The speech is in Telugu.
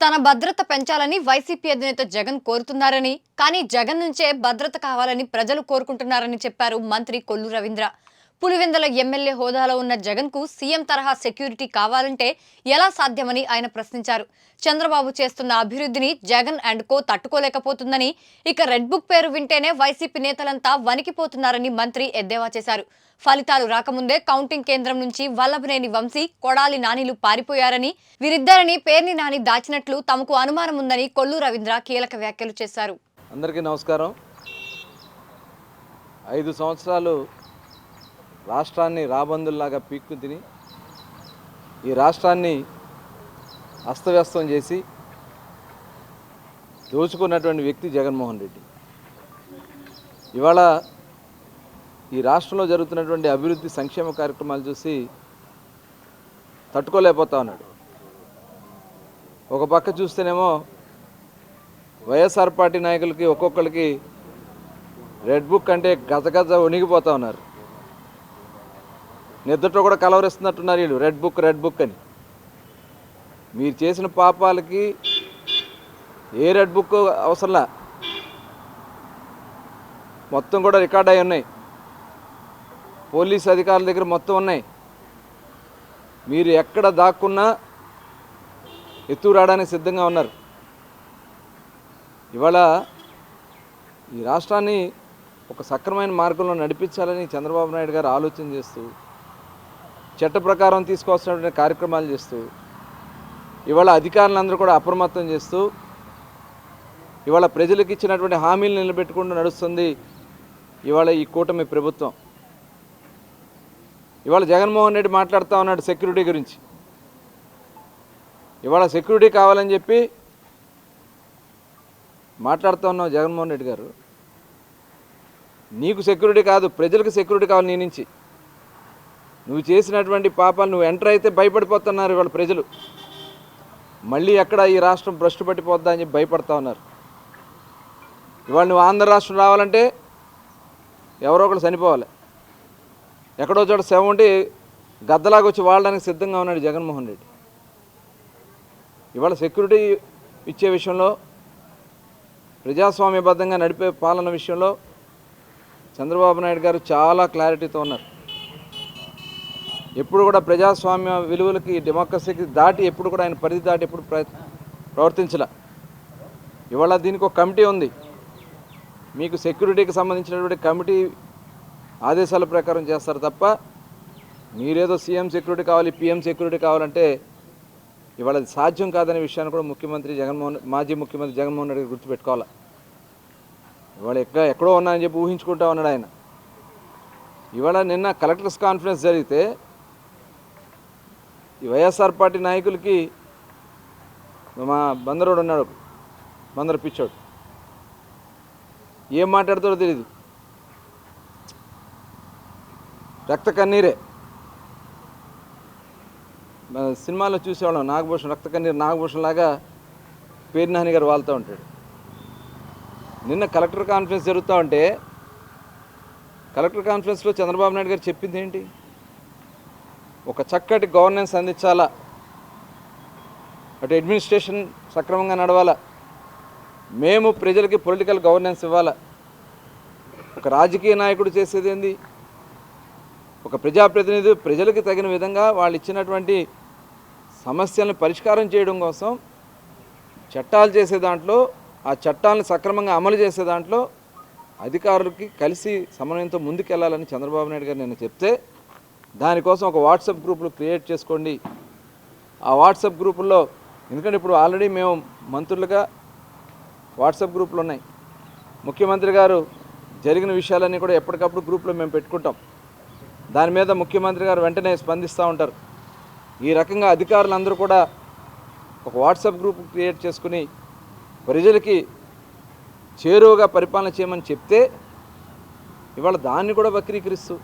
తన భద్రత పెంచాలని వైసీపీ అధినేత జగన్ కోరుతున్నారని కానీ జగన్ నుంచే భద్రత కావాలని ప్రజలు కోరుకుంటున్నారని చెప్పారు మంత్రి కొల్లు రవీంద్ర. పులివెందల ఎమ్మెల్యే హోదాలో ఉన్న జగన్కు సీఎం తరహా సెక్యూరిటీ కావాలంటే ఎలా సాధ్యమని ఆయన ప్రశ్నించారు. చంద్రబాబు చేస్తున్న అభివృద్ధిని జగన్ అండ్ కో తట్టుకోలేకపోతుందని ఇక రెడ్ బుక్ పేరు వింటేనే వైసీపీ నేతలంతా వణికిపోతున్నారని మంత్రి ఎద్దేవా చేశారు. ఫలితాలు రాకముందే కౌంటింగ్ కేంద్రం నుంచి వల్లభనేని వంశీ కొడాలి నానిలు పారిపోయారని వీరిద్దరిని పేర్ని నాని దాచినట్లు తమకు అనుమానం ఉందని కొల్లు రవీంద్ర కీలక వ్యాఖ్యలు చేశారు. అందరికీ నమస్కారం. ఐదు సంవత్సరాలు రాష్ట్రాన్ని రాబందుల్లాగా పీక్కు తిని ఈ రాష్ట్రాన్ని అస్తవ్యస్తం చేసి దోచుకున్నటువంటి వ్యక్తి జగన్మోహన్ రెడ్డి. ఇవాళ ఈ రాష్ట్రంలో జరుగుతున్నటువంటి అభివృద్ధి సంక్షేమ కార్యక్రమాలు చూసి తట్టుకోలేకపోతా ఉన్నాడు. ఒక పక్క చూస్తేనేమో వైఎస్ఆర్ పార్టీ నాయకులకి ఒక్కొక్కరికి రెడ్ బుక్ అంటే గజగజ వణిగిపోతా ఉన్నారు. నిద్రతో కూడా కలవరిస్తున్నట్టున్నారు వీళ్ళు. రెడ్ బుక్ రెడ్ బుక్ అని. మీరు చేసిన పాపాలకి ఏ రెడ్ బుక్ అవసరంలా మొత్తం కూడా రికార్డ్ అయి ఉన్నాయి. పోలీస్ అధికారుల దగ్గర మొత్తం ఉన్నాయి. మీరు ఎక్కడ దాక్కున్నా ఎత్తు రావడానికి సిద్ధంగా ఉన్నారు. ఇవాళ ఈ రాష్ట్రాన్ని ఒక సక్రమైన మార్గంలో నడిపించాలని చంద్రబాబు నాయుడు గారు ఆలోచన చేస్తూ చట్ట ప్రకారం తీసుకొస్తున్నటువంటి కార్యక్రమాలు చేస్తూ ఇవాళ అధికారులందరూ కూడా అప్రమత్తం చేస్తూ ఇవాళ ప్రజలకు ఇచ్చినటువంటి హామీలు నిలబెట్టుకుంటూ నడుస్తుంది ఇవాళ ఈ కూటమి ప్రభుత్వం. ఇవాళ జగన్మోహన్ రెడ్డి మాట్లాడుతూ ఉన్నాడు సెక్యూరిటీ గురించి. ఇవాళ సెక్యూరిటీ కావాలని చెప్పి మాట్లాడుతూ ఉన్నావు జగన్మోహన్ రెడ్డి గారు. నీకు సెక్యూరిటీ కాదు ప్రజలకు సెక్యూరిటీ కావాలి నీ నుంచి. నువ్వు చేసినటువంటి పాపాలు నువ్వు ఎంటర్ అయితే భయపడిపోతున్నారు ఇవాళ ప్రజలు. మళ్ళీ ఎక్కడ ఈ రాష్ట్రం భ్రష్టు పట్టిపోద్దా అని చెప్పి భయపడతా ఉన్నారు. ఇవాళ నువ్వు ఆంధ్ర రాష్ట్రం రావాలంటే ఎవరో ఒకరు చనిపోవాలి. ఎక్కడో చోట శవం ఉండి గద్దలాగా వచ్చి వాడడానికి సిద్ధంగా ఉన్నాడు జగన్మోహన్ రెడ్డి. ఇవాళ సెక్యూరిటీ ఇచ్చే విషయంలో ప్రజాస్వామ్యబద్ధంగా నడిపే పాలన విషయంలో చంద్రబాబు నాయుడు గారు చాలా క్లారిటీతో ఉన్నారు. ఎప్పుడు కూడా ప్రజాస్వామ్య విలువలకి డెమోక్రసీకి దాటి ఎప్పుడు కూడా ఆయన పరిధి దాటి ఎప్పుడు ప్ర ప్రవర్తించలే. ఇవాళ దీనికి ఒక కమిటీ ఉంది. మీకు సెక్యూరిటీకి సంబంధించినటువంటి కమిటీ ఆదేశాల ప్రకారం చేస్తారు తప్ప మీరేదో సీఎం సెక్యూరిటీ కావాలి పిఎం సెక్యూరిటీ కావాలంటే ఇవాళ అది సాధ్యం కాదనే విషయాన్ని కూడా ముఖ్యమంత్రి జగన్మోహన్ మాజీ ముఖ్యమంత్రి జగన్మోహన్ రెడ్డి గుర్తుపెట్టుకోవాలి. ఇవాళ ఎక్కడ ఎక్కడో ఉన్నాయని చెప్పి ఊహించుకుంటా ఉన్నాడు ఆయన. ఇవాళ నిన్న కలెక్టర్స్ కాన్ఫరెన్స్ జరిగితే ఈ వైఎస్ఆర్ పార్టీ నాయకులకి మా బందరోడు ఉన్నాడు బందరు పిచ్చోడు. ఏం మాట్లాడతాడో తెలియదు రక్త కన్నీరే. సినిమాలో చూసేవాళ్ళం నాగభూషణ్ రక్త కన్నీరు నాగభూషణ్ లాగా పేరు నాని గారు వాళ్తూ ఉంటాడు. నిన్న కలెక్టర్ కాన్ఫరెన్స్ జరుగుతూ ఉంటే కలెక్టర్ కాన్ఫరెన్స్లో చంద్రబాబు నాయుడు గారు చెప్పింది ఏంటి? ఒక చక్కటి గవర్నెన్స్ అందించాలా? అటు అడ్మినిస్ట్రేషన్ సక్రమంగా నడవాలా? మేము ప్రజలకి పొలిటికల్ గవర్నెన్స్ ఇవ్వాలా? ఒక రాజకీయ నాయకుడు చేసేది ఏంది? ఒక ప్రజాప్రతినిధి ప్రజలకు తగిన విధంగా వాళ్ళు ఇచ్చినటువంటి సమస్యలను పరిష్కారం చేయడం కోసం చట్టాలు చేసే దాంట్లో ఆ చట్టాలను సక్రమంగా అమలు చేసే దాంట్లో అధికారులకి కలిసి సమన్వయంతో ముందుకెళ్ళాలని చంద్రబాబు నాయుడు గారు నేను చెప్తే దానికోసం ఒక వాట్సాప్ గ్రూపులు క్రియేట్ చేసుకోండి. ఆ వాట్సాప్ గ్రూపుల్లో ఎందుకంటే ఇప్పుడు ఆల్రెడీ మేము మంత్రులుగా వాట్సాప్ గ్రూపులు ఉన్నాయి. ముఖ్యమంత్రి గారు జరిగిన విషయాలన్నీ కూడా ఎప్పటికప్పుడు గ్రూప్లో మేము పెట్టుకుంటాం. దాని మీద ముఖ్యమంత్రి గారు వెంటనే స్పందిస్తూ ఉంటారు. ఈ రకంగా అధికారులందరూ కూడా ఒక వాట్సాప్ గ్రూప్ క్రియేట్ చేసుకుని ప్రజలకి చేరువగా పరిపాలన చేయమని చెప్తే ఇవాళ దాన్ని కూడా వక్రీకరిస్తూ